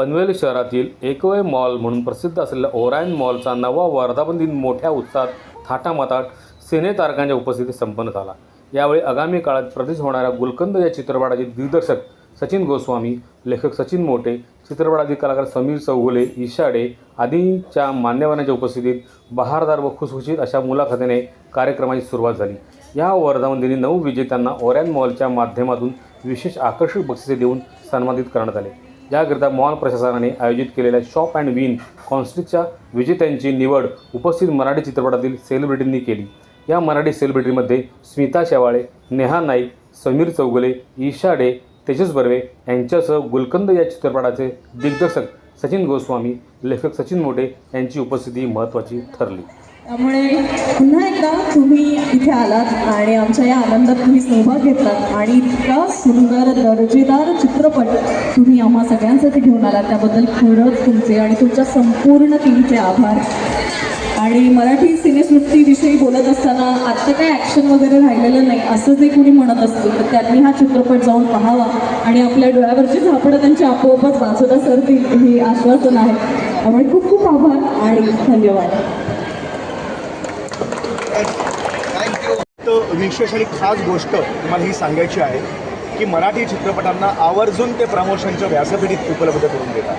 पनवेल शहरातील एकवे मॉल म्हणून प्रसिद्ध असलेल्या ओरायन मॉलचा नवा वर्धापन दिन मोठ्या उत्साहात थाटामाटात सिने तारकांच्या उपस्थितीत संपन्न झाला. यावेळी आगामी काळात प्रदेश होणाऱ्या गुलकंद या चित्रपटाचे दिग्दर्शक सचिन गोस्वामी लेखक सचिन मोटे चित्रपटातील कलाकार समीर चौगुले ईशाडे आदींच्या मान्यवरांच्या उपस्थितीत बहारदार व खुसखुशीत अशा मुलाखतीने कार्यक्रमाची सुरुवात झाली. या वर्धावन दिनी नऊ विजेत्यांना ओरॅन मॉलच्या माध्यमातून विशेष आकर्षक बक्षिसे देऊन सन्मानित करण्यात आले. याकरिता मॉल प्रशासनाने आयोजित केलेल्या शॉप अँड विन कॉन्स्टिकच्या विजेत्यांची निवड उपस्थित मराठी चित्रपटातील सेलिब्रिटींनी केली. या मराठी सेलिब्रिटीमध्ये स्मिता शेवाळे नेहा नाईक समीर चौगुले ईशा डे तेजस बर्वे यांच्यासह गुलकंद या चित्रपटाचे दिग्दर्शक सचिन गोस्वामी लेखक सचिन मोटे यांची उपस्थिती महत्त्वाची ठरली. त्यामुळे पुन्हा एकदा तुम्ही इथे आलात आणि आमच्या या आनंदात तुम्ही सहभाग घेतलात आणि इतका सुंदर दर्जेदार चित्रपट तुम्ही आम्हा सगळ्यांसाठी घेऊन आलात. त्याबद्दल खरंच तुमचे आणि तुमच्या संपूर्ण टीमचे आभार. आणि मराठी सिनेसृष्टीविषयी बोलत असताना आत्ता काय ॲक्शन वगैरे राहिलेलं नाही असं जे कोणी म्हणत असतील तर त्यांनी हा चित्रपट जाऊन पाहावा आणि आपल्या डोळ्यावरची झापडं त्यांची आपोआपच बाजूला सरतील हे आश्वासन आहे. त्यामुळे खूप खूप आभार आणि धन्यवाद तर विशेष आणि खास गोष्ट तुम्हाला ही सांगायची आहे की मराठी चित्रपटांना आवर्जून ते प्रमोशनच्या व्यासपीठीत उपलब्ध करून देतात.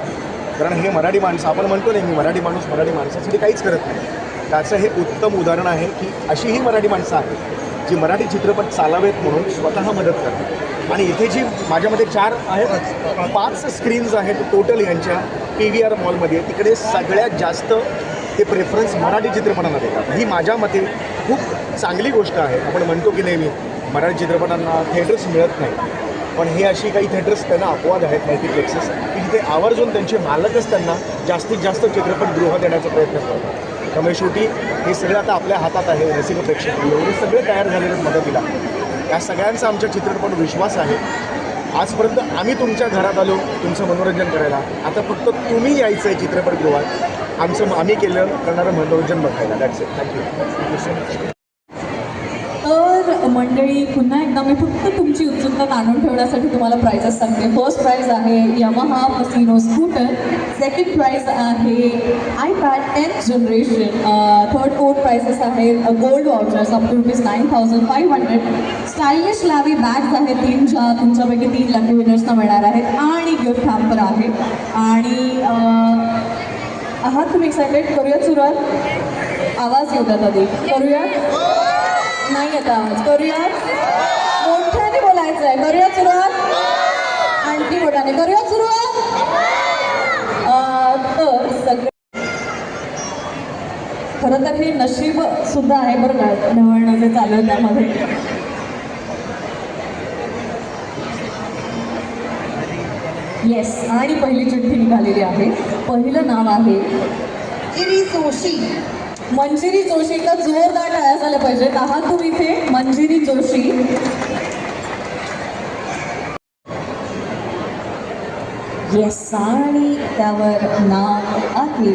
कारण हे मराठी माणसं आपण म्हणतो नाही मी मराठी माणूस मराठी माणसासाठी काहीच करत नाही. त्याचं हे उत्तम उदाहरण आहे की अशी ही मराठी माणसं आहेत जी मराठी चित्रपट चालावेत म्हणून स्वतः मदत करतात. आणि इथे जी माझ्यामध्ये चार आहेत पाच स्क्रीन्स आहेत टोटल यांच्या पी व्ही आर मॉलमध्ये तिकडे सगळ्यात जास्त ते प्रेफरन्स मराठी चित्रपटांना देतात. ही माझ्या मते चांगली गोष्ट आहे. आपण म्हणतो की नेहमी मराठी चित्रपटांना थिएटर्स मिळत नाही पण हे अशी काही थिएटर्स त्यांना अपवाद आहेत मल्टिप्लेक्सेस की जिथे आवर्जून त्यांचे मालकच त्यांना जास्तीत जास्त चित्रपटगृह देण्याचा प्रयत्न करतात. त्यामुळे शेवटी हे सगळं आता आपल्या हातात आहे रसिक प्रेक्षक. एवढे सगळे तयार झालेले मदतीला. या सगळ्यांचा आमच्या चित्रपट विश्वास आहे. आजपर्यंत आम्ही तुमच्या घरात आलो तुमचं मनोरंजन करायला. आता फक्त तुम्ही यायचं आहे चित्रपटगृहात. आमचं आम्ही केलं करणारं मनोरंजन बघायला. That's it thank you thank you so much मंडळी पुन्हा एकदा मी फक्त तुमची उत्सुकता ताणून ठेवण्यासाठी तुम्हाला प्राइजेस सांगते. फर्स्ट प्राइज आहे Yamaha Fascino scooter second prize आहे iPad tenth generation third fourth prizes आहेत gold watchers up to rupees nine thousand five hundred stylish Lavie bags आहेत तीन ज्या तुमच्यापैकी तीन लकी विनर्सना मिळणार आहेत. आणि गिफ्ट हॅम्पर आहे. आणि uh, आहात तुम्ही एक्सायटेड करूयात सुरुवात? आवाज येऊ द्यात आधी करूयात? नाही आता. करूया? मोठ्याने बोलायचं आहे. करूया सुरुवात? आणखी मोठ्याने. करूया सुरुवात? तर सगळे खरं तर हे नशीब सुद्धा आहे बरं का. ढवळणं जे चालू त्यामध्ये. येस आणि पहिली चिठ्ठी निघालेली आहे. पहिलं नाव आहे इरी जोशी. मंजिरी जोशीला जोरदार टाळ्या झाल्या पाहिजेत. आहात तुम्ही इथे? मंजिरी जोशी. येस आणि त्यावर नाव आहे.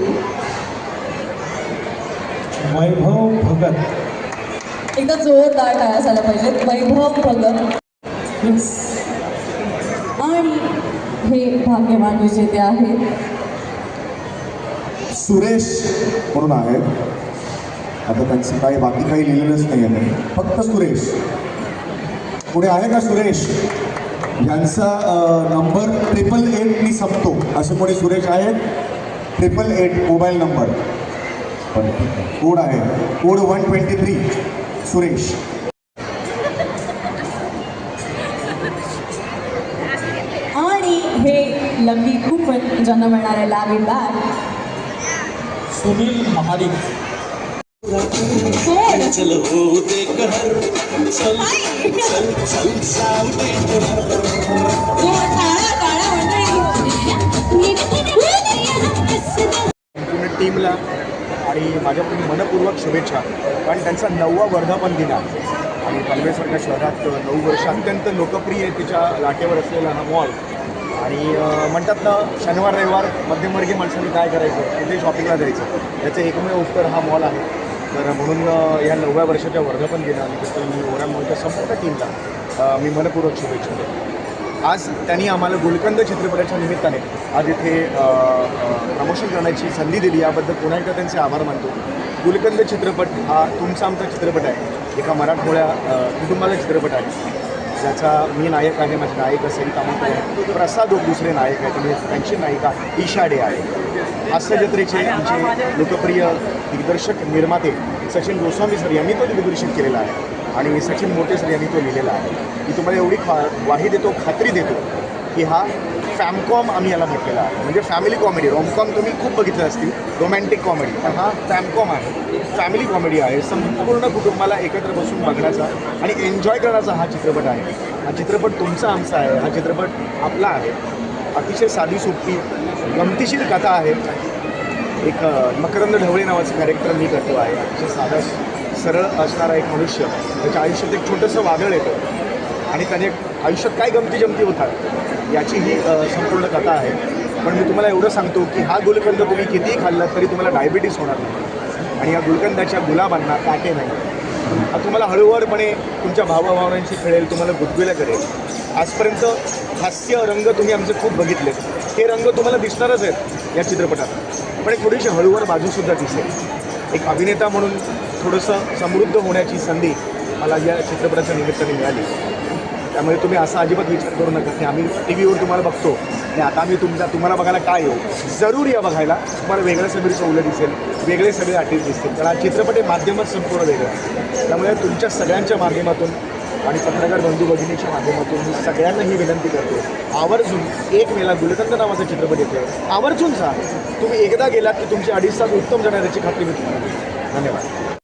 वैभव भगत. एकदा जोरदार टाळ्या झाल्या पाहिजेत. वैभव भगत. येस. आणि हे भाग्यवान विजेते आहेत. सुरेश म्हणून आहे आता त्यांचं काही बाकी काही लिहिलेलंच नाही आहे फक्त सुरेश. पुढे आहे का सुरेश? यांचा नंबर ट्रिपल एटनी संपतो. असे कोणी सुरेश आहेत ट्रिपल एट मोबाईल नंबर पण कोड आहे. Code one twenty three Suresh. आणि हे लकी कुपन ज्यांना मिळणार बॅग सुनील महाडिक. चल हो दे कहर चल चल चल जाऊ दे पूर्ण टीमला आणि माझ्याकडून मनपूर्वक शुभेच्छा. कारण त्यांचा नववा वर्धापन दिन आहे. आणि पनवेलसारख्या शहरात नऊ वर्ष अत्यंत लोकप्रिय तिच्या लाटेवर असलेला हा मॉल आणि म्हणतात ना शनिवार रविवार मध्यमवर्गीय माणसांनी काय करायचं? तिथे शॉपिंगला जायचं? याचं एकमेव उत्तर हा मॉल आहे. तर म्हणून या नवव्या वर्षाच्या वर्धापन दिनानिमित्त मी ओरा मॉलच्या संपूर्ण टीमला मी मनपूर्वक शुभेच्छा देतो. आज त्यांनी आम्हाला गुलकंद चित्रपटाच्या निमित्ताने आज इथे प्रमोशन करण्याची संधी दिली. याबद्दल पुन्हा एकदा त्यांचे आभार मानतो. गुलकंद चित्रपट हा तुमचा आमचा चित्रपट आहे. एका मराठमोळ्या कुटुंबाचा चित्रपट आहे. ज्याचा मी नायक आहे माझी नायिका सरिता आहे. प्रसाद हो, दुसरे नायक आहेत. म्हणजे त्यांची नायिका ईशाडे आहे. हास्य जत्रेचे आमचे लोकप्रिय दिग्दर्शक निर्माते सचिन गोस्वामी सर यांनी तो दिग्दर्शित केलेला आहे. आणि सचिन मोटे सर यांनी तो लिहिलेला आहे. मी तुम्हाला एवढी खा ग्वाही देतो खात्री देतो की हा फॅमकॉम आम्ही याला म्हटलेला आहे. म्हणजे फॅमिली कॉमेडी रोमकॉम तुम्ही खूप बघितलं असतील. Romantic comedy. पण हा. फॅमकॉम आहे. फॅमिली कॉमेडी आहे. संपूर्ण कुटुंबाला एकत्र बसून बघण्याचा आणि एन्जॉय करण्याचा हा चित्रपट आहे. हा चित्रपट तुमचा आमचा आहे. हा चित्रपट आपला आहे. अतिशय साधी सोपी गमतीशीर कथा आहे. एक मकरंद ढवळे नावाचं कॅरेक्टर मी करतो आहे. अतिशय साधा सरळ असणारा एक मनुष्य. त्याच्या आयुष्यात एक छोटंसं वादळ येतं. आणि त्याने आयुष्यात काय गमती जमती होतात याची ही संपूर्ण कथा आहे. पण मी तुम्हाला एवढं सांगतो की हा गुलकंद तुम्ही कितीही खाल्लात तरी तुम्हाला डायबिटीस होणार नाही. आणि या गुलकंदाच्या गुलाबांना काटे नाही. तुम्हाला हळूवारपणे तुमच्या भावभावनांशी खेळेल तुम्हाला गुदगुल्या करेल. आजपर्यंत हास्य रंग तुम्ही आमचे खूप बघितले. हे रंग तुम्हाला दिसणारच आहेत या चित्रपटात. पण एक थोडीशी हळूवार बाजूसुद्धा दिसेल. एक अभिनेता म्हणून थोडंसं समृद्ध होण्याची संधी मला या चित्रपटाच्या निमित्ताने मिळाली. त्यामुळे तुम्ही असा अजिबात विचार करू नका की आम्ही टी व्हीवर तुम्हाला बघतो. आणि आता आम्ही तुमच्या तुम्हाला बघायला काय येऊ जरूर या बघायला. तुम्हाला वेगळं सगळी सवलत दिसेल वेगळे सगळे आर्टिस्ट दिसतील. कारण हा चित्रपट हे माध्यमच संपूर्ण वेगळं आहे. त्यामुळे तुमच्या सगळ्यांच्या माध्यमातून आणि पत्रकार बंधू भगिनीच्या माध्यमातून मी सगळ्यांना ही विनंती करतो आवर्जून एक मेला गुलकंद नावाचा चित्रपट येतो आवर्जून जा. तुम्ही एकदा गेलात की तुमची अडीच तास उत्तम जाणार याची खात्री मी तुम्हाला धन्यवाद.